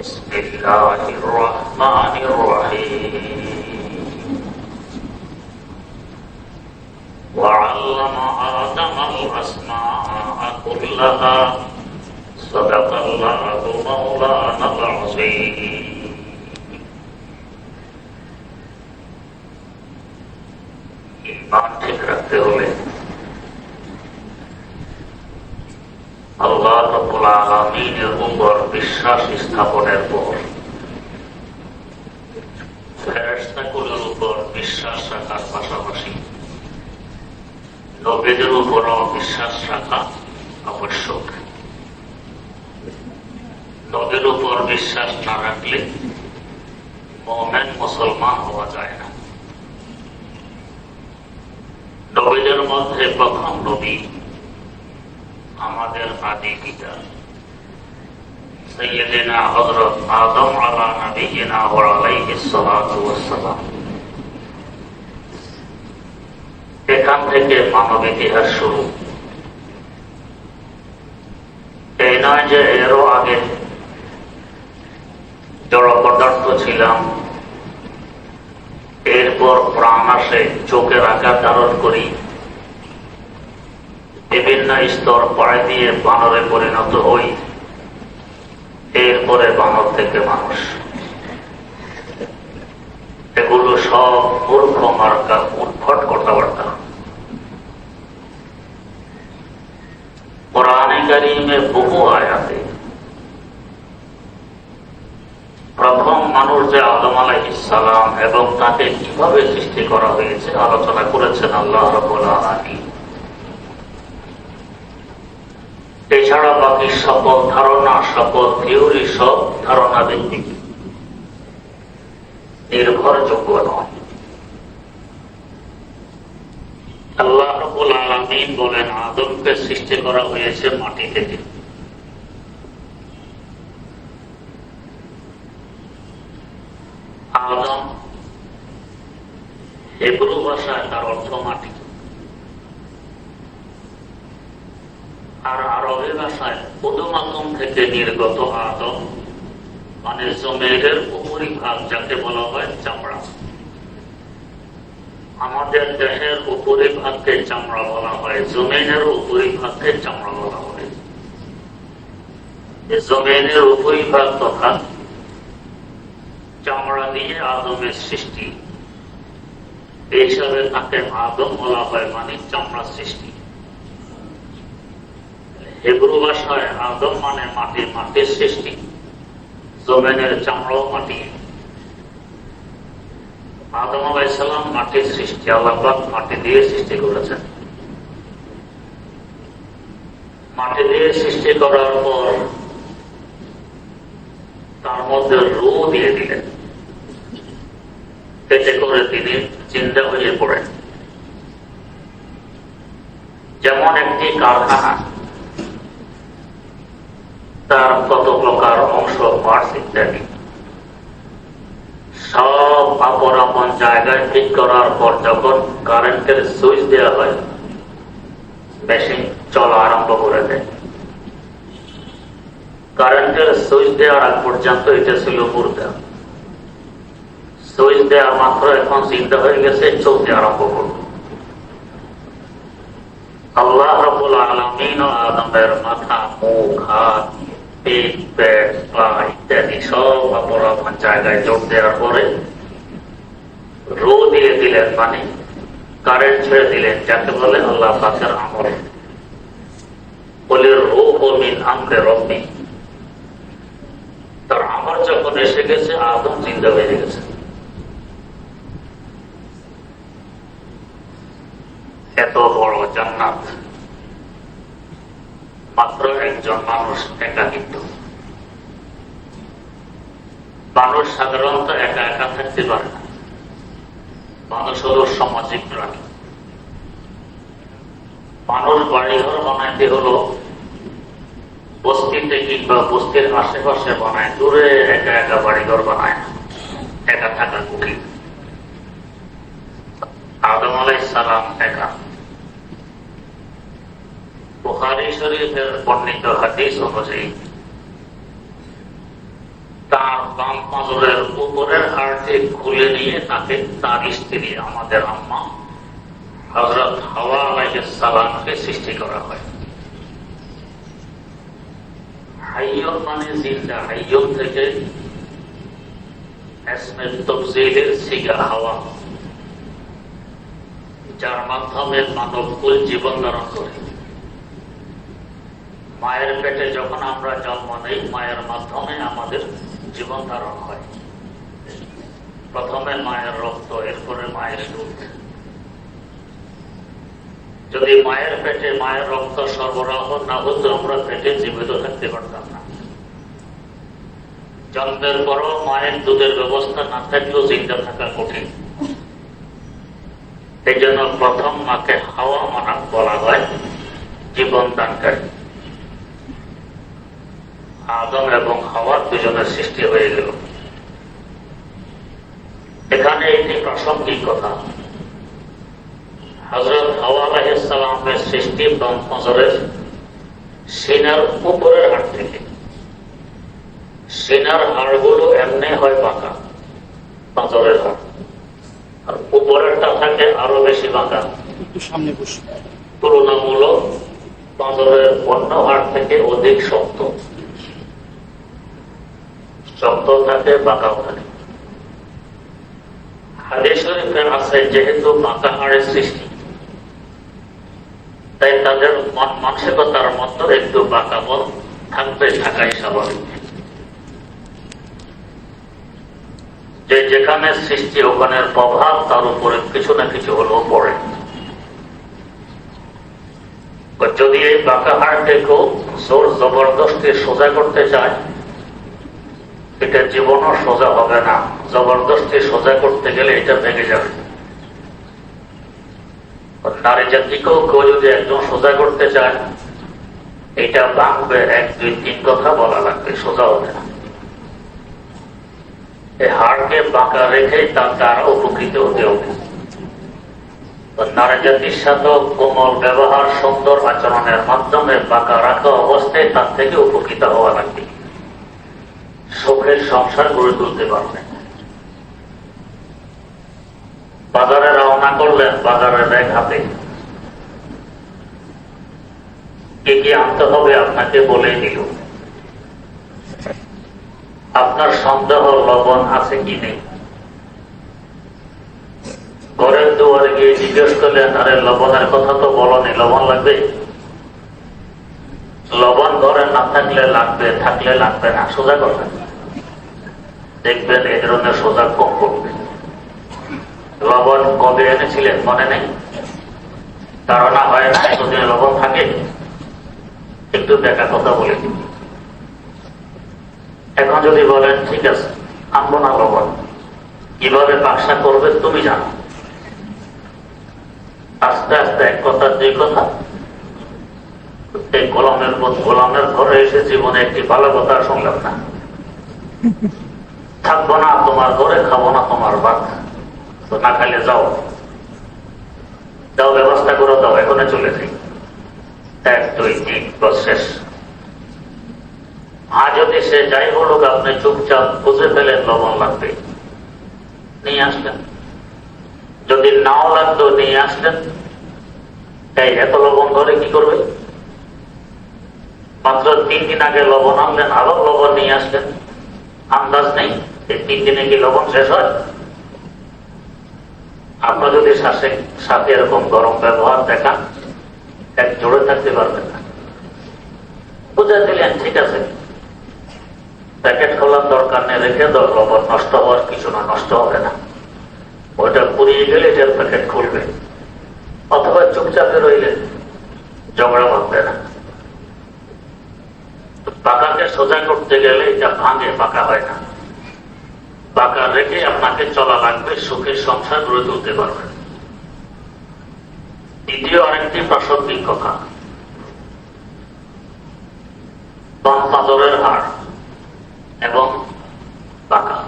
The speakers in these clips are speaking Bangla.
بسم الله الرحمن الرحيم. وعلم آدم الأسماء كلها. صدق الله مولانا العظيم. إيمان رکھتے ہوئے রব্বুল আলমিনের উপর বিশ্বাস স্থাপনের পর। ফেরেস্তাগুলোর উপর বিশ্বাস রাখার পাশাপাশি নবীদের বিশ্বাস রাখা আবশ্যক। নবীর উপর বিশ্বাস না রাখলে মুসলমান হওয়া যায় না। নবীদের মধ্যে প্রথম নবী আমাদের আদি পিতা। সৈয়দিনা হজরত আদম আলা নবীনা ওয়ালাইহিস সালাতু ওয়াসসালাম এখান থেকে মানব ইতিহাস শুরু। এই নয় যে এরও আগে জড় পদার্থ ছিলাম, এরপর প্রাণ আসে, চোখের আকার ধারণ করি। বিভিন্ন স্তর পাড়ে দিয়ে বানরে পরিণত হই। এরপরে বানর থেকে মানুষ। এগুলো সব মূর্খ মার্কা উদ্ভট কথাবার্তা। কোরআনে কারিমে বহু আয়াতে প্রথম মানুষ যে আদম আলাইসালাম এবং তাকে কীভাবে সৃষ্টি করা হয়েছে আলোচনা করেছেন আল্লাহ রবুল আলমী এছাড়া বাকি সকল ধারণা, সকল থিওরি, সব ধারণা ভিত্তিক। নির্ভরযোগ্য নয়। আল্লাহ রবুল আলমিন বলেন, আদমকে সৃষ্টি করা হয়েছে মাটি থেকে। আদম হেব্রু ভাষায় তার অর্থ মাটি। আর আরবি ভাষায় পদমাতম থেকে নির্গত আদম মানে জমির উপরিভাগ যাকে বলা হয় চামড়া। আমাদের দেহের উপরিভাগকে চামড়া বলা হয় জমিনের উপরিভাগকে চামড়া বলা হয়। জমিনের উপরিভাগ তথা চামড়া দিয়ে আদমের সৃষ্টি। এই হিসাবে তাকে আদম বলা হয় মানে চামড়া সৃষ্টি। হেব্রু ভাষায় আদম মানে মাটি, মাটির সৃষ্টি। জমেনের চামড়াও মাটি। আদম আলাইসালাম মাটির সৃষ্টি আল্লাহাক মাটি দিয়ে সৃষ্টি করেছেন। মাটি দিয়ে সৃষ্টি করার পর তার মধ্যে রু দিয়ে দিলেন। এতে করে তিনি চিন্তা হয়ে পড়েন। যেমন একটি কারখানা তার কত প্রকার অংশ পার্টস ইত্যাদি। সব আপন আপন জায়গায় ঠিক করার পর যখন কারেন্টের সুইচ দেওয়া হয়, মেশিন চলা আরম্ভ করে দেয়। কারেন্টের সুইচ দেওয়ার আগ পর্যন্ত এটা ছিল মুর্দা। সুইচ দেওয়া মাত্র এখন চিন্তা হয়ে গেছে, চলতে আরম্ভ করব। আল্লাহ রবুল আলমিন আদমের মাথা, মুখ, হাত পেট পেট পা ইত্যাদি সব অপর আপন জায়গায় জোর দেওয়ার পরে রো দিয়ে দিলেন মানে কারেন্ট ছেড়ে দিলেন যাকে বলে আল্লাহ পাকের আমল। বলে রো মিন আমরে রব্বি। তার আমার যখন এসে গেছে, আদম চিন্তা হয়ে গেছে। এত বড় জান্নাত। মাত্র একজন মানুষ একাকিত্ব মানুষ সাধারণত একা একা থাকতে পারে না। মানুষ হল সামাজিক প্রাণী। মানুষ বাড়িঘর বানাইতে হলো বস্তিতে কিংবা বস্তির আশেপাশে বানায়, দূরে একা একা বাড়িঘর বানায় একা থাকা কঠিন আদম আলাই সালাম একা। বুখারি শরীফের বর্ণিত হাদিস অনুযায়ী, তার বাম পাঁজরের উপরের হাড়টি খুলে নিয়ে তাকে তার স্ত্রী, আমাদের আম্মা হজরত হাওয়া আলাইসালামকে সৃষ্টি করা হয়। হাইয়ন মানে জিন্দা হাইয়ন থেকে তফজিলের সিগা হাওয়া, যার মাধ্যমে মানব জীবন ধারণ করে। মায়ের পেটে যখন আমরা জন্ম নেই, মায়ের মাধ্যমে আমাদের জীবন ধারণ হয়। প্রথমে মায়ের রক্ত, এরপরে মায়ের দুধ। যদি মায়ের পেটে মায়ের রক্ত সরবরাহ না হতো, আমরা পেটে জীবিত থাকতে পারতাম না। জন্মের পরও মায়ের দুধের ব্যবস্থা না থাকলেও চিন্তা থাকা কঠিন। এই জন্য প্রথম মাকে হাওয়া মানা বলা হয়, জীবন দানকারী। আদম এবং হাওয়ার দুজনের সৃষ্টি হয়ে গেল। এখানে একটি প্রাসঙ্গিক কথা। হজরত হাওয়া আলাহিসাল্লামের সৃষ্টি ব্রহ্মজরের সিনার উপরের হাট থেকে। সিনার হাড়গুলো এমনি হয় বাঁকা পাঁচরের হাড়। আর উপরেরটা থাকে আরও বেশি বাঁকা একটু সামনে বসে। তুলনামূলক পাঁজরের অন্য হাড় থেকে অধিক শক্ত। শক্ত থাকে বাঁকাও থাকে। হাদিস শরীফের আছে, যেহেতু বাঁকা হাড়ের সৃষ্টি, তাই তাদের মানসিকতার মতো একটু বাঁকা বল থাকবে থাকাই স্বাভাবিক। যে যেখানে সৃষ্টি, ওখানের প্রভাব তার উপরে কিছু না কিছু হলেও পড়ে। যদি এই বাঁকা হাড়কেও জোর জবরদস্তি সোজা করতে চায় এটা জীবনও সোজা হবে না। জবরদস্তি সোজা করতে গেলে এটা ভেঙে যাবে। নারী জাতিকেও কেউ যদি একজন সোজা করতে চায়, এটা ভাঙবে এক, দুই, তিন কথা বলা লাগবে, সোজা হবে না। এই হাড়কে বাঁকা রেখে তার দ্বারা উপকৃত হতে হবে। নারী জাতির সাথে কোমল ব্যবহার, সুন্দর আচরণের মাধ্যমে বাঁকা রাখা অবস্থায় তার থেকে উপকৃত হওয়া লাগবে। সুখের সংসার গড়ে তুলতে পারবে। বাজারে রওনা করলেন বাজারের ব্যাগ হাতে। কি কি আনতে হবে আপনাকে বলেই দিল। আপনার সন্দেহ, লবণ আছে কি নেই? ঘরের দুয়ারে গিয়ে জিজ্ঞেস করলেন, আরে, লবণের কথা তো বলনি, লবণ লাগবে? লবণ ঘরে না, থাকলে লাগবে থাকলে লাগবে না, সোজা করবেন দেখবেন এই ধরনের সোজা কম করবে লবণ কবে এনেছিলেন মনে নেই? ধারণা হয় না যদি লবণ থাকে? একটু দেখা কথা বলে এখন যদি বলেন, ঠিক আছে, আনব না লবণ। কীভাবে বাক্সা করবে তুমি জানো। আস্তে আস্তে এক কথা, দুই কথা। এই গোলামের গোলামের ঘরে এসে জীবনে একটি ভালো কথা শুনলাম না। থাকব না, তোমার ঘরে খাব না, তোমার ভাত তো না খাইলে যাও। যাও, ব্যবস্থা করে দাও এখানে চলে যাই। এক, দুই, তিন শেষ। আর যদি সে যাই বলুক, আপনি চুপচাপ বুঝে ফেলেন লবণ লাগবে। নিয়ে আসলেন। যদি নাও লাগতো, নিয়ে আসলেন। তাই এত লবণ ধরে কি করবে? মাত্র তিন দিন আগে লবণ আনলেন, আবার লবণ নিয়ে আসলেন। আন্দাজ নেই। তিন দিনে কি লবণ শেষ হয়? আপনার যদি শ্বাসে সাথে এরকম গরম ব্যবহার দেখান, এক জোরে থাকতে পারবেন না। বুঝে দিলেন, ঠিক আছে। প্যাকেট খোলার দরকার নেই, রেখে দর লবণ নষ্ট হওয়ার কিছু না, নষ্ট হবে না। ওইটা পুড়িয়ে গেলে এটার প্যাকেট খুলবে। অথবা চুপচাপে রইলে ঝগড়া বাঁধবে না। পাকাকে সোজা করতে গেলে এটা ভাঙে, পাকা হয় না। পাকা রেখে আপনাকে চলা লাগবে সুখের সংসার গড়ে তুলতে পারবেন দ্বিতীয় আরেকটি প্রাসঙ্গিক কথা। হাড় এবং পাকা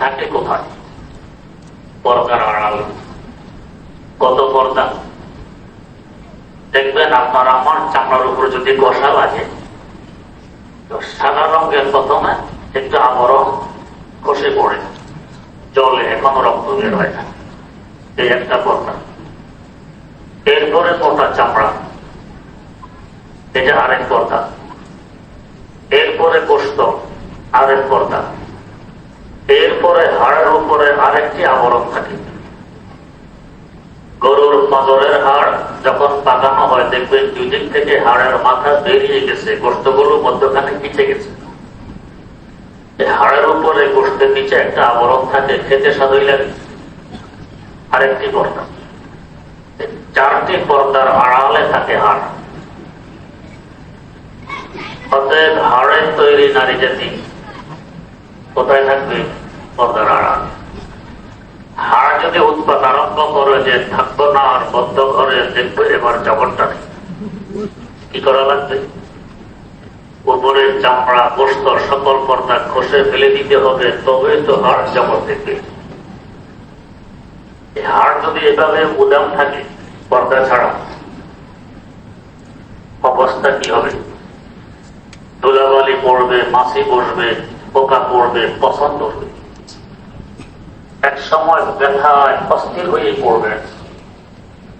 থাকে কোথায়? পর্দার আড়াল। কত পর্দা? দেখবেন আপনার আমার চামড়ার উপর যদি কষা লাগে, তো সাদা রঙের প্রথমে একটু আবরণ খসে পড়ে। জলে এখনও রক্ত বের হয় না। এই একটা পর্দা এরপরে মোটা চামড়া। এটা আরেক পর্দা এরপরে গোস্ত, আরেক পর্দা এরপরে হাড়ের উপরে আরেকটি আবরণ থাকে। গরুর মজরের হাড় যখন পাকানো হয়, দেখবেন দুদিক থেকে হাড়ের মাথা বেরিয়ে গেছে। গোস্তগুলো মধ্যখানে পিছে গেছে। এই হাড়ের উপরে গোস্তের নিচে একটা আবরণ থাকে, খেতে সাদই লাগে। আরেকটি পর্দা চারটি পর্দার আড়ালে থাকে হাড়। অতএব হাড়ের তৈরি নারী জাতি কোথায় থাকবে পর্দার আড়াল? হাড় যদি উৎপাদ আরম্ভ করে যে থাকব না আর বদ্ধ ঘরে দেখবে এবার জগৎটা কি করা লাগবে? উপরের চামড়া গোস্ত সকল পর্দা খসে ফেলে দিতে হবে, তবে তো হাড় দেখবে। এই হাড় যদি এভাবে উদাম থাকে, পর্দা ছাড়া অবস্থা কি হবে? ধুলাবালি পড়বে, মাছি বসবে, পোকা পড়বে, পছন্দ হবে। এক সময় ব্যথায় অস্থির হয়ে পড়বে।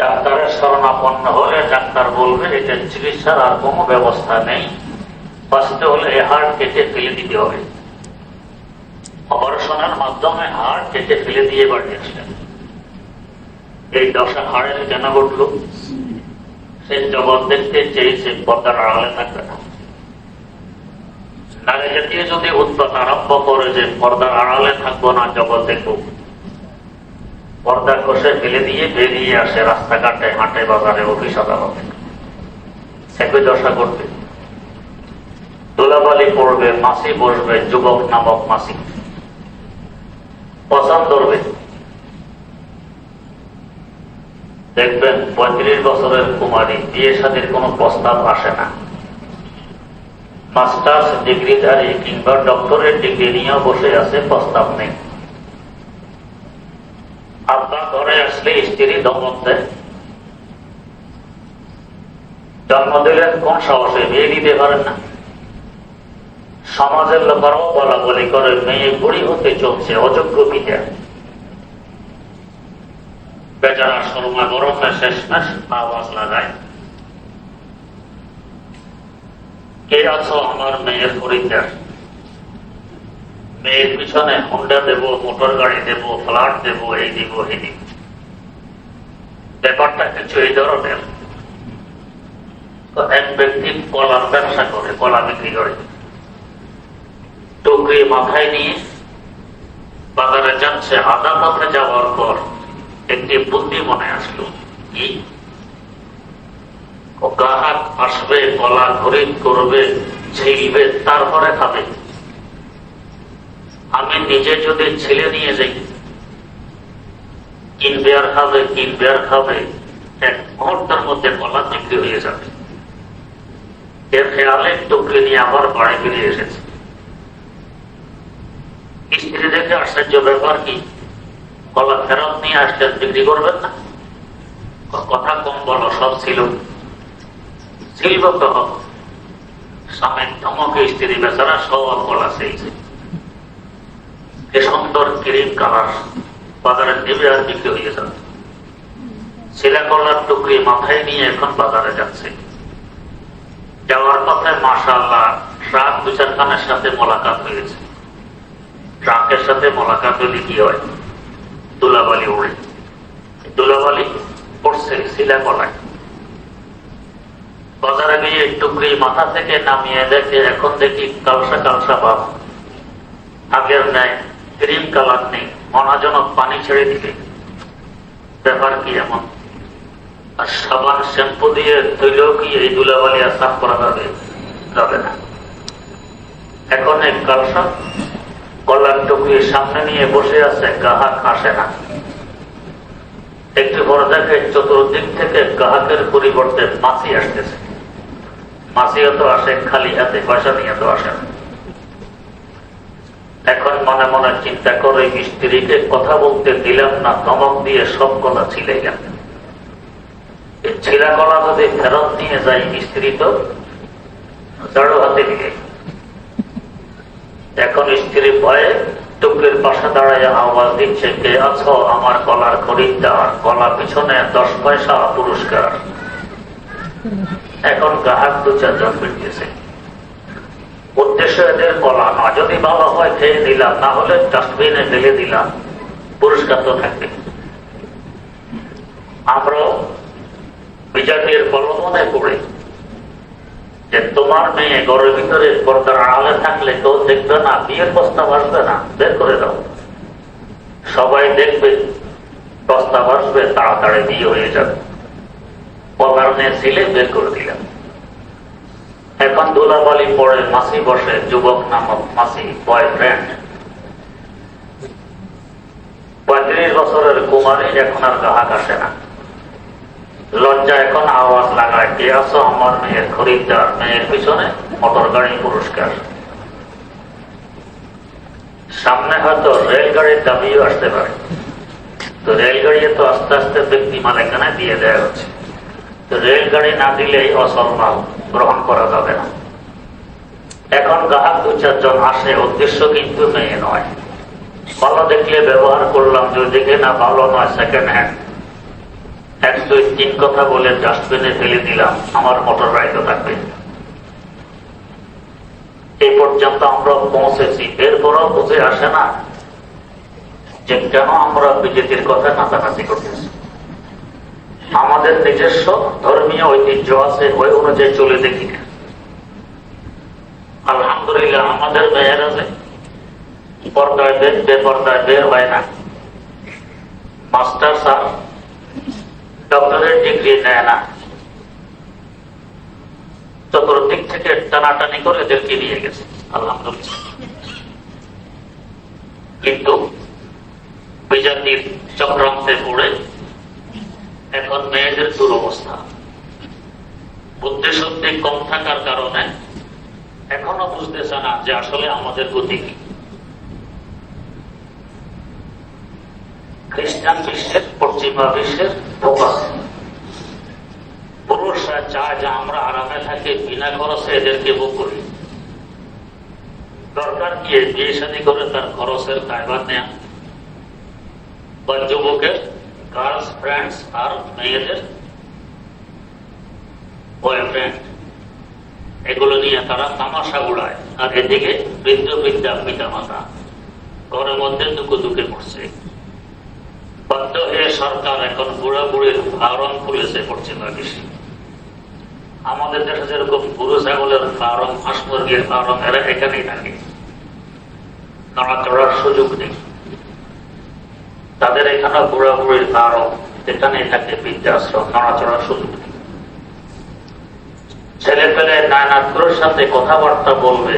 ডাক্তারের শরণাপন্ন হলে ডাক্তার বলবে এটা চিকিৎসার আর কোনো ব্যবস্থা নেই। বাঁচতে হলে এ হাড় কেটে ফেলে দিতে হবে। অপারেশনের মাধ্যমে হাড় কেটে ফেলে দিয়ে বাড়ি আসলেন এই দশা হাড়ের কেন ঘটল? সে জগৎ দেখতে চেয়েছে পর্দার আড়ালে থাকবে না। নারী জাতীয় যদি উৎপাদ আরম্ভ করে যে পর্দার আড়ালে থাকব না, জগৎ দেখব। পর্দা কষে ফেলে দিয়ে বেরিয়ে আসে রাস্তাঘাটে, হাটে, বাজারে, অফিস, আদালতে। একই দশা করবে দোলাবালি পড়বে, মাসি বসবে, যুবক নামক মাসি। পছন্দ করবে। দেখবেন পঁয়ত্রিশ বছরের কুমারী বিয়ে সাথীর কোনো প্রস্তাব আসে না। মাস্টার্স ডিগ্রিধারী কিংবা ডক্টরের ডিগ্রি নিয়েও বসে আছে, প্রস্তাব নেই। আপনার ঘরে আসলে স্ত্রী দমক দেয়। জন্ম দিলেন কোন সাহসে বিয়ে দিতে পারেন না। সমাজের লোকেরাও বলা বলি করে, মেয়ে বুড়ি হতে চলছে, অযোগ্য পিতা বেচারা শর্মা গরমে শেষ মাস আওয়াজ লাগায় কে আছো আমার মেয়ের খরিদ্দার মেয়ের পিছনে হুন্ডা দেব, মোটর গাড়ি দেব ফ্লাট দেব, এই দিব এই দিব। ব্যাপারটা কিছু এই ধরনের। এক ব্যক্তি কলার ব্যবসা করে, কলা বিক্রি করে। টুকরি মাথায় নিয়ে বাজারে যাচ্ছে, আধা পথে যাওয়ার পর একটি বুদ্ধি মনে আসলো। কি? গ্রাহক আসবে কলা খরিদ করবে ছিলবে তারপরে খাবে। আমি নিজে যদি ছেলে নিয়ে যাই কিনবে আর খাবে কিনবে আর খাবে, এক মুহূর্তের মধ্যে গলা বিক্রি হয়ে যাবে। এর খেয়ালে টুকরি নিয়ে আবার বাড়ি ফিরে এসেছে। স্ত্রী দেখে আশ্চর্য ব্যাপার কি? কলা ফেরত নিয়ে আসছেন, বিক্রি করবেন না? কথা কম বলো, সব ছিল। স্বামীর ধমকে, স্ত্রী বেচারা সব সেইছে কি সুন্দর ক্রিম কালার বাজারে নেবে আর বিক্রি হয়ে যাবে। শিলা কলার টুকরি মাথায় নিয়ে এখন বাজারে যাচ্ছে। যাওয়ার পথে মাশাল্লাহ ট্রাক দু চারখানের সাথে মোলাকাত হয়েছে। ট্রাকের সাথে মোলাকাত হলে কি হয়। দুলাবালি উড়ে দুলাবালি পড়ছে শিলা কলায় বাজারে গিয়ে টুকরি মাথা থেকে নামিয়ে দেখে এখন দেখি কালসা কালসা ভাব। আগের নেয় ক্রিম কালার নেই মনাজনক পানি ছেড়ে দিলে। ব্যাপার কি এমন? আর সাবান, শ্যাম্পু দিয়ে ধুইলেও কি এই দুলাবালি আর সাফ করা যাবে? যাবে না। এখন এক কালসা কলার টুকরির সামনে নিয়ে বসে আছে গ্রাহক আসে না। একটি দেখে চতুর্দিক থেকে গ্রাহকের পরিবর্তে মাছি আসতেছে। মাছিও তো আসে, খালি হাতে পয়সা নিয়ে তো আসে না। এখন মনে মনে চিন্তা করে স্ত্রীকে কথা বলতে দিলাম না, ধমক দিয়ে সব গলা ছিলে গেল। ছিলা গলা যদি ফেরত নিয়ে যায় স্ত্রী তো, জড়ো হাতে নিয়ে। এখন স্ত্রী ভয়ে টুকরির পাশে দাঁড়াইয়া আওয়াজ দিচ্ছে, কে আছো? আমার কলার খরিদ্দার। কলা পিছনে দশ পয়সা পুরস্কার। এখন গ্রাহক দু চারজন ফিরতেছে। উদ্দেশ্য এদের কলা না যদি ভালো হয়, খেয়ে দিলাম না হলে ডাস্টবিনে ফেলে দিলাম। পুরস্কার তো থাকবে। আমরাও বিজাতির প্রলোভনে পড়ে তোমার মেয়ে ঘরের ভিতরে পর্দার আড়ালে থাকলে কেউ দেখবে না, বিয়ের প্রস্তাব আসবে না, বের করে দাও। সবাই দেখবে, প্রস্তাব আসবে, তাড়াতাড়ি বিয়ে হয়ে যাবে। পকারণে ছিলে বের করে দিলাম। এখন দোলাবালি পড়ে মাসি বসে, যুবক নামক মাসি বয়ফ্রেন্ড পঁয়ত্রিশ বছরের কুমারী, এখন আর গ্রাহক আসে না। লজ্জা এখন আওয়াজ লাগায়, কে আসো আমার মেয়ের খরিদ্দার? মেয়ের পিছনে মোটর গাড়ি পুরস্কার। সামনে হয়তো রেলগাড়ির দাবিও আসতে পারে। তো রেলগাড়ি তো আস্তে আস্তে ব্যক্তি মালিকানা দিয়ে দেওয়া হচ্ছে। তো রেলগাড়ি না দিলেই অসম্ভব গ্রহণ করা যাবে না। এখন গ্রাহক দু চারজন আসে, উদ্দেশ্য কিন্তু মেয়ে নয়। ভালো দেখলে ব্যবহার করলাম, যদি দেখে না, ভালো নয় সেকেন্ড হ্যান্ড এক দুই তিন কথা বলে ডাস্টবিনে ফেলে দিলাম। আমার মোটর রাইতে থাকবে। এই পর্যন্ত আমরা পৌঁছেছি। এরপরও বুঝে আসে না যে কেন আমরা বিজেপির কথা নাচানাচি করতেছি। আমাদের নিজস্ব ধর্মীয় ঐতিহ্য আছে, ওই অনুযায়ী চলে দেখি। না আলহামদুলিল্লাহ, আমাদের মেয়ের আছে। পর্দায় বের, বেপর্দায় বের হয় না। মাস্টার স্যার ডক্টরের ডিগ্রি নেয় না। চতুর্দিক থেকে টানাটানি করে এদেরকে নিয়ে গেছে। আলহামদুলিল্লাহ। কিন্তু বিজাতির চক্রান্তে পড়ে এখন মেয়েদের দুরবস্থা। বুদ্ধি শক্তি কম থাকার কারণে এখনও বুঝতেছে না যে আসলে আমাদের গতি কি। খ্রিস্টান বিশ্বের, পশ্চিমা বিশ্বের ফোকাস পুরুষরা চায় যে আমরা আরামে থাকি, বিনা খরচে এদেরকে বুক করি। দরকার গিয়ে বিয়ে শাদী করে তার খরচের কায়বার নেয়া? বা যুবকের গার্লস ফ্রেন্ডস আর মেয়েদের? বয়ফ্রেন্ড এগুলো নিয়ে তারা তামাশা উড়ায় আর এদিকে বৃদ্ধ, বৃদ্ধা পিতা মাতা ঘরের মধ্যে দুঃখ দুঃখে পড়ছে। বাধ্য হয়ে সরকার এখন বুড়া বুড়ির ফার্ম খুলেছে পশ্চিমা বেশি আমাদের দেশে যেরকম গুরু, ছাগলের ফার্ম হাঁস মুরগির ফার্ম এরা এখানেই থাকে। নড়াচড়ার সুযোগ নেই। তাদের এখানে বুড়া বুড়ির ফার্ম এখানেই থাকে বৃদ্ধাশ্রম নড়াচড়ার সুযোগ নেই। ছেলে পেলে নায়নাথগুলোর সাথে কথাবার্তা বলবে,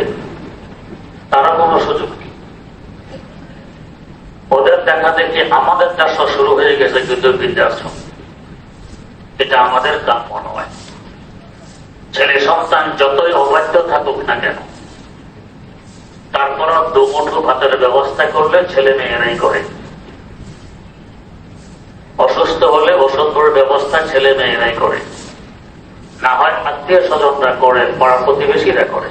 তারা কোনো সুযোগ ওদের দেখা দেখে আমাদের চাষও শুরু হয়ে গেছে কিন্তু বৃদ্ধাশ্রম এটা আমাদের কাম্য নয়। ছেলে সন্তান যতই অবাধ্য থাকুক না কেন তারপর দুমুঠো ভাতের ব্যবস্থা করলে ছেলে মেয়েরাই করে অসুস্থ হলে ওষুধের ব্যবস্থা ছেলে মেয়েরাই করে না হয় আত্মীয় স্বজনরা করে পাড়া প্রতিবেশীরা করে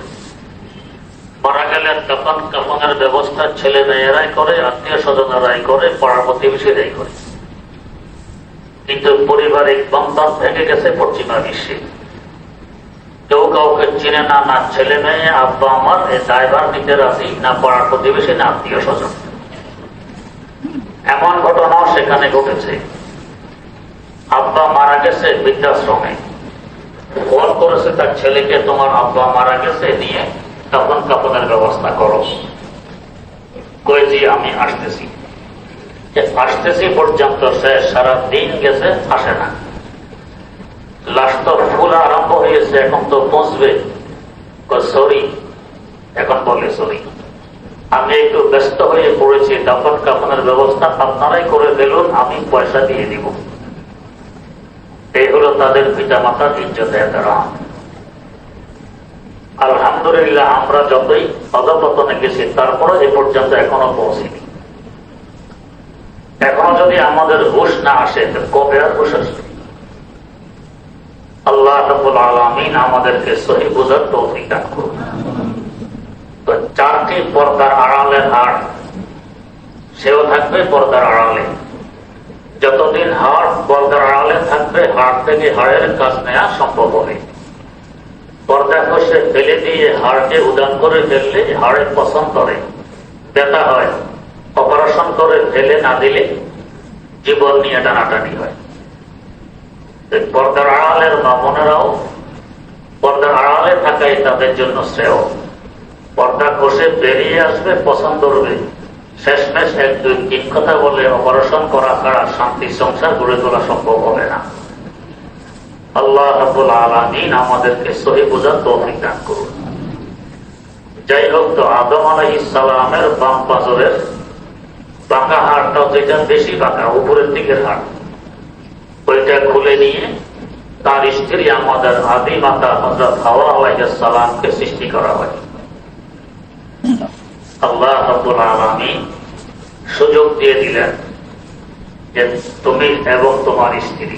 মারা গেলে কাপন কাপনের ব্যবস্থা ছেলে মেয়েরাই করে, আত্মীয় স্বজনেরাই করে, পাড়া প্রতিবেশীরাই করে। কিন্তু পারিবারিক বন্ধন ভেঙে গেছে পশ্চিমা বিশ্বে। কেউ কাউকে চিনে না না ছেলে মেয়ে, আব্বা আমার এই দায়ভার নিতে রাজি, না পাড়ার প্রতিবেশী, না আত্মীয় স্বজন। এমন ঘটনাও সেখানে ঘটেছে। আব্বা মারা গেছে বৃদ্ধাশ্রমে। ফোন করেছে তার ছেলেকে, তোমার আব্বা মারা গেছে, নিয়ে কাপন কাপনের ব্যবস্থা করো। কয়েছি আমি আসতেছি। আসতেছি পর্যন্ত সে সারা দিন গেছে, আসে না। লাশ তো ফুল আরম্ভ হয়েছে, এখন তো পৌঁছবে সরি এখন বলে সরি আমি একটু ব্যস্ত হয়ে পড়েছি, দাফন কাফনের ব্যবস্থা আপনারাই করে দিলুন আমি পয়সা দিয়ে দিব। এই হলো তাদের পিতা মাতার ইজ্জত এহতারাম আলহামদুলিল্লাহ, আমরা যতই অধপতনে গেছি তারপরে এ পর্যন্ত এখনও পৌঁছিনি। এখনও যদি আমাদের হুশ না আসে কবে আর হুশ আসবে? আল্লাহ রবুল আলমিন আমাদেরকে সহি বুঝার তৌফিক দান করুন। তো চার হাড়টি পর্দার আড়ালের হাড় সেও থাকবে পর্দার আড়ালে। যতদিন হাড় পর্দার আড়ালে থাকবে হাড় থেকে হাড়ের কাজ নেওয়া সম্ভব হবে। পর্দা কষে ফেলে দিয়ে হাড়কে উদান করে ফেললে হাড়ে পছন্দ করে ব্যথা হয়। অপারেশন করে ফেলে না দিলে জীবন নিয়ে টানাটানি হয়। পর্দার আড়ালের মামনেরাও পর্দার আড়ালে থাকাই তাদের জন্য শ্রেয়। পর্দা কষে বেরিয়ে আসবে পছন্দ করবে শেষমেশ এক দুই তিন কথা বলে অপারেশন করা ছাড়া শান্তি সংসার গড়ে তোলা সম্ভব হবে না। আল্লাহ রাবুল আলমিন আমাদেরকে সহি বোঝার তৌফিক দান করুন। যাই হোক তো, আদম আলাই ইসালামের বাম পাজরের বাঁকা হাড়টা যেটা বেশি বাঁকা, উপরের দিকের হাড়, ওইটা খুলে নিয়ে তার স্ত্রী আমাদের আদি মাতা হজরত হাওয়া আলাইসালামকে সৃষ্টি করা হয়। আল্লাহ রাবুল আলমী সুযোগ দিয়ে দিলেন যে তুমি এবং তোমার স্ত্রী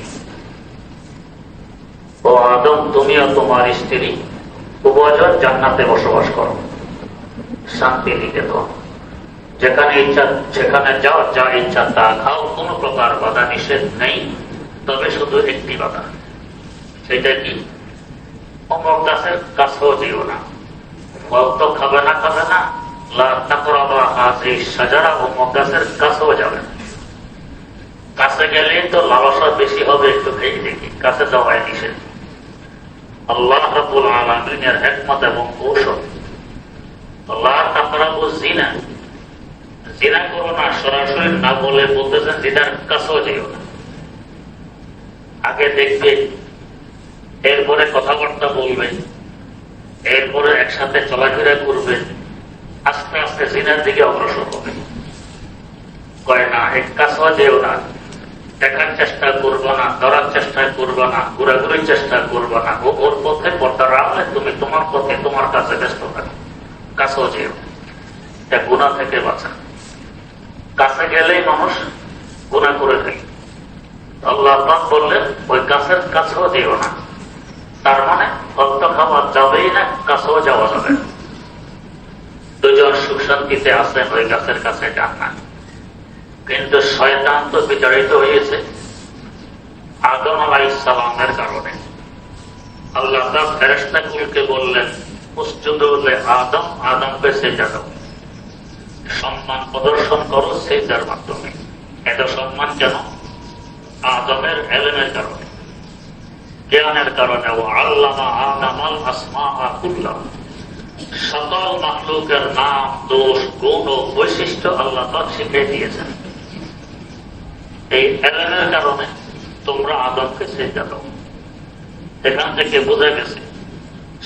ও আদম তুমিও তোমার স্ত্রী উভয়জন জান্নাতে বসবাস করো। শান্তি নিকেতন যেখানে ইচ্ছা সেখানে যাও, যা ইচ্ছা তা খাও। কোনো প্রকার বাধা নিষেধ নেই, তবে শুধু একটি বাধা। সেটা কি? অমর গাছের কাছেও যেও না। ফল তো খাবে না খাবে না। সাজারা অমর গাছের কাছেও যাবে না। কাছে গেলে তো লালসা বেশি হবে, একটু দেখি। কাছে যাওয়াই নিষেধ। রাবুল আলমিনের এবং কৌশল। আগে দেখবে, এরপরে কথাবার্তা বলবে, এরপরে একসাথে চলাফেরা করবে, আস্তে আস্তে জিনার দিকে অগ্রসর হবে। কয় না এক কাছেও যেও না। দেখার চেষ্টা করব না, ধরার চেষ্টা করব না, ঘুরাঘুরির চেষ্টা করব না। ও ওর পথে পর্দা রাখলে তুমি তোমার পথে তোমার কাছে ব্যস্ত থাকো। কাছেও যেও এটা গুণা থেকে বাঁচা। কাছে গেলেই মানুষ গুণা করে ফেলে। আল্লাহ বললেন, ওই গাছের কাছেও যেও না। তার মানে ভক্ত খাওয়া যাবেই না, কাছেও যাওয়া যাবে দুজন সুখ শান্তিতে আসেন ওই গাছের কাছে যান না। কিন্তু শয়তান তো বিতাড়িত হয়েছে। আদম আলাই ইসালামের কারণে। আল্লাহ ফেরেস্তাগুলকে বললেন উচ্চদে আদম, আদমকে সেজা দাও। সম্মান প্রদর্শন করো সেজার মাধ্যমে। এত সম্মান কেন? আদমের এলেমের কারণে। জ্ঞানের কারণে। ও আল্লামা আদামাল আসমা আকুল্লাহ সকল মাহলুকের নাম, দোষ, গুণ বৈশিষ্ট্য আল্লাহ শিখে দিয়েছেন। এই এলেনের কারণে তোমরা আদমকে সেজা দাও এখান থেকে বোঝা গেছে,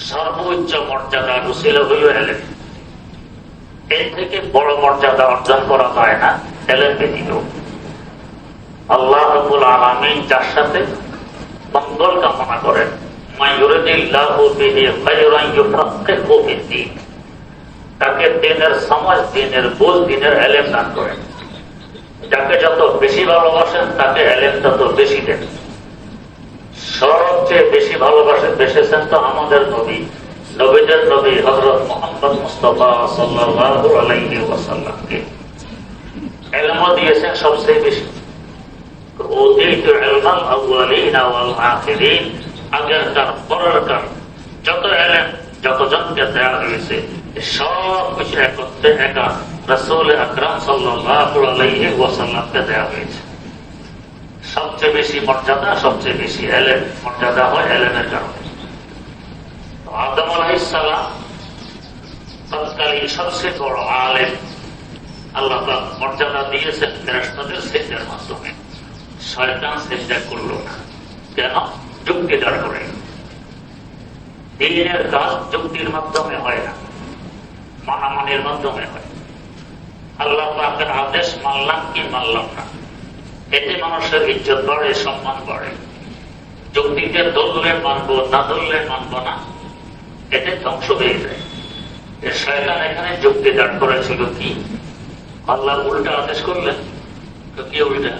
সর্বোচ্চ মর্যাদা রুসিল হইল এলেন। এর থেকে বড় মর্যাদা অর্জন করা যায় না, এলেন ব্যতীত আল্লাহ রবুল আলমিন যার সাথে মঙ্গল কামনা করেন তাকে দিনের সমাজ দিনের বোঝ, দিনের এলেম দান করেন। যাকে যত বেশি ভালোবাসেন, তাকে এলেম তত বেশি দেন। সবচেয়ে বেশি ভালোবাসেন বেসেছেন তো আমাদের নবী। নবীদের নবী হজরত মোহাম্মদ মুস্তফা সাল্লাহ আলাইহি দিয়েছেন সবচেয়ে বেশি। আগেরকার পরেরকার যত এলেন, যতজনকে দেওয়া হয়েছে, সব কিছু একত্রে একা। রসুল আকরাম সাল্লাহি ওয়াসাল্লামকে দেওয়া হয়েছে। সবচেয়ে বেশি মর্যাদা, সবচেয়ে বেশি এলেন মর্যাদা হয় এলেনের কারণে। আদম আলাইসালাম তৎকালীন সবচেয়ে বড় আলেম। আল্লাহ মর্যাদা দিয়েছেন ফেরাস্তাদের সেজের মাধ্যমে। শয়তান চেষ্টা করল না। কেন? যুক্তি দাঁড় করে দিনের কাজ যুক্তির মাধ্যমে হয় না। মানামানির মাধ্যমে হয় আল্লাহ পাকের আদেশ মানলাম কি মানলাম না। এতে মানুষের ইজ্জত বাড়ে, সম্মান বাড়ে। যুক্তিকে ধরলে মানব, না ধরলে মানব না। এতে ধ্বংস হয়ে যায়। শয়তান এখানে যুক্তি দাঁড় করেছিল কি? আল্লাহ উল্টা আদেশ করলেন। তো কি উল্টা?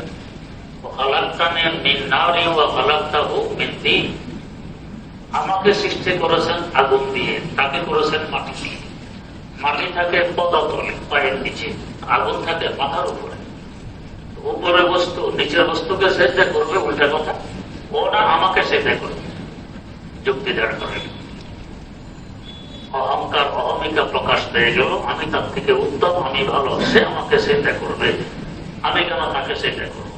আমাকে সৃষ্টি করেছেন আগুন দিয়ে, তাকে করেছেন মাটি। দিয়ে মাটি থাকে পদাতলে, পায়ের নিচে, আগুন থাকে মাথার উপরে। উপরে বস্তু, নিচের বস্তুকে সেদ্ধা করবে, উল্টা কথা। ও না আমাকে সেদ্ধা করবে। যুক্তি দাঁড় করে অহংকার, অহমিকা প্রকাশ পেয়ে গেল। আমি তার থেকে উত্তম, আমি ভালো, সে আমাকে সেটা করবে। আমি কেন তাকে সেটা করব?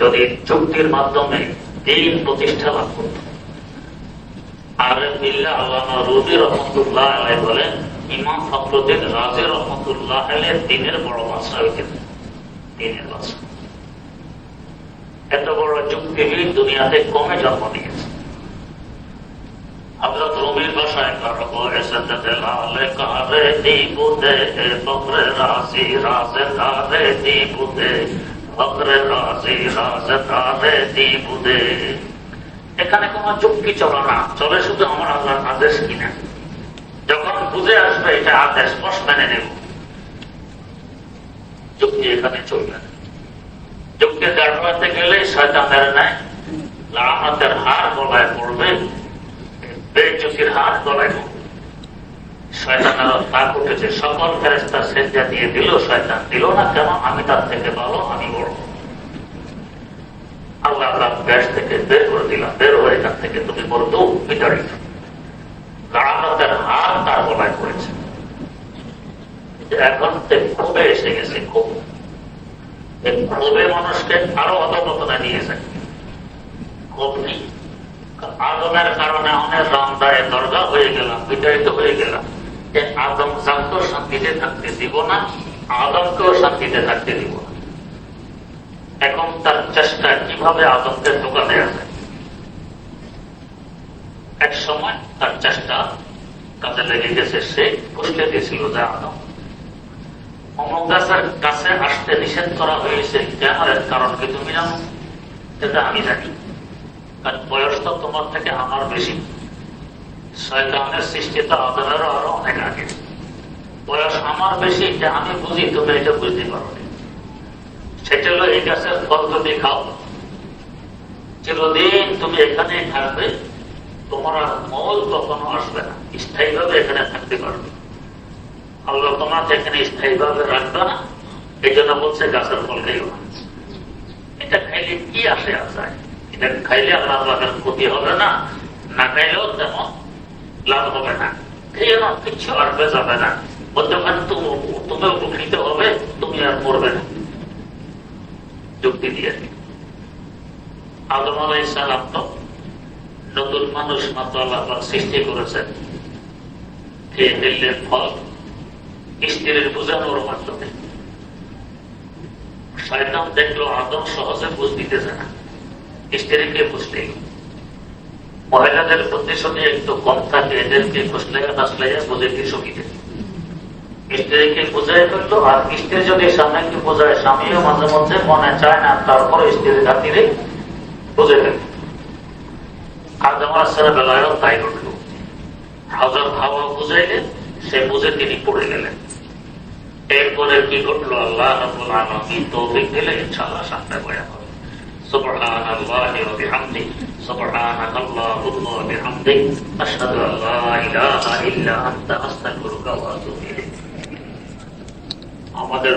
যদি চুক্তির মাধ্যমে দিন প্রতিষ্ঠা লাভ করত আর বিল্লা দুনিয়াতে কমে জন্ম নিয়েছে। হজরত রুমির ভাষায় কারও দিবুদে বকরে রাশি রাজে কারে দিবুদে বকরে রাশি রাজে কারে দিবুদে এখানে কোন যুক্তি চলে না। চলে শুধু আমার আল্লাহর আদেশ কিনা। যখন বুঝে আসবে, এটা আদেশ বস মেনে নেব। যুক্তি এখানে চলবে না। যুক্তি দাঁড় করাতে গেলে শয়তানের নেয়। লামাতের হার গলায় পড়বে। বেজ্যোতির হার গলায় পড়বে। শয়তানের তাক উঠেছে। সকল ফেরেস্তা সেজা দিয়ে দিল, শয়তান দিল না, কেন আমি তার থেকে ভালো, আমি বড়। আল্লাহ থেকে বের করে দিলাম, বের হয়ে এখান থেকে তুমি বিতাড়িত লামাতের হার তার এখন ক্ষোভে এসে গেছে এই ক্ষোভে মানুষকে আরও অধপতনে নিয়ে যায়। আদমের কারণে অনেক রামদায় দরগা হয়ে গেলাম, বিতাড়িত হয়ে গেলাম। আদম জানতো শান্তিতে থাকতে দিব না আদমকেও শান্তিতে থাকতে দিব না। এখন তার চেষ্টা কীভাবে আদমকে ধোকা দেওয়া যায় এক সময় তার চেষ্টা কাজে লেগে গেছে, সে বুঝতে দিয়েছিল, যে আদম। অমুক গাছের কাছে আসতে নিষেধ করা হয়েছে কেন কারণ কি তুমি জানো? সেটা আমি জানি। কারণ বয়স তো তোমার থেকে আমার বেশি। শয়তানের সৃষ্টি তো আদরেরও আরও অনেক আগে। বয়স আমার বেশি যে আমি বুঝি, তুমি এটা বুঝতে পারো সেটা হলো এই গাছের ফল যদি খাও, চিরদিন তুমি এখানে থাকবে, তোমার আর মল কখনো আসবে না। স্থায়ীভাবে এখানে থাকতে পারবে। আল্লাহ তোমাকে এখানে স্থায়ীভাবে রাখবে না এই জন্য বলছে গাছের ফল খাইও না। এটা খাইলে কি আসে আসায় এটা খাইলে আল্লাহ আল্লাহের ক্ষতি হবে না না খাইলেও তেমন লাভ হবে না। খেয়ে না কিচ্ছু আসবে যাবে না। বর্তমানে তুমি উপকৃত হবে, তুমি আর মরবে না। যুক্তি দিয়ে আদম আলাই সালাম তো নতুন মানুষ মাত্র আল্লাহ সৃষ্টি করেছেন। খেয়ে ফেললেন ফল? স্ত্রীর বোঝানোর মাধ্যমে। শয়তান দেখল আদম সহজে বুঝ দিতেছে না। স্ত্রীকে বুঝলে মহিলাদের প্রতিশোধে একটু কম থাকে, এদেরকে খুশলাইয়া নাচলাইয়া বুঝে সুখিতে স্ত্রীকে বুঝাই ফেললো আর স্ত্রী যদি স্বামীকে বোঝায় স্বামীও মাঝে মধ্যে মনে চায় না তারপরে স্ত্রীর খাতিরে বুঝে ফেলবে আদম আসলে বেলায়ও তাই ঘটল হজরত হাওয়া বুঝাইলে সে বুঝে তিনি পড়ে গেলেন এরপরে কি ঘটলো আল্লাহ রাব্বুল আলামিন তৌফিক দিলে ইনশাআল্লাহ সামনে বয়া হবে سبحان الله وبحمده سبحانك اللهم وبحمدك أشهد أن لا إله إلا أنت أستغفرك وأتوب إليك আমাদের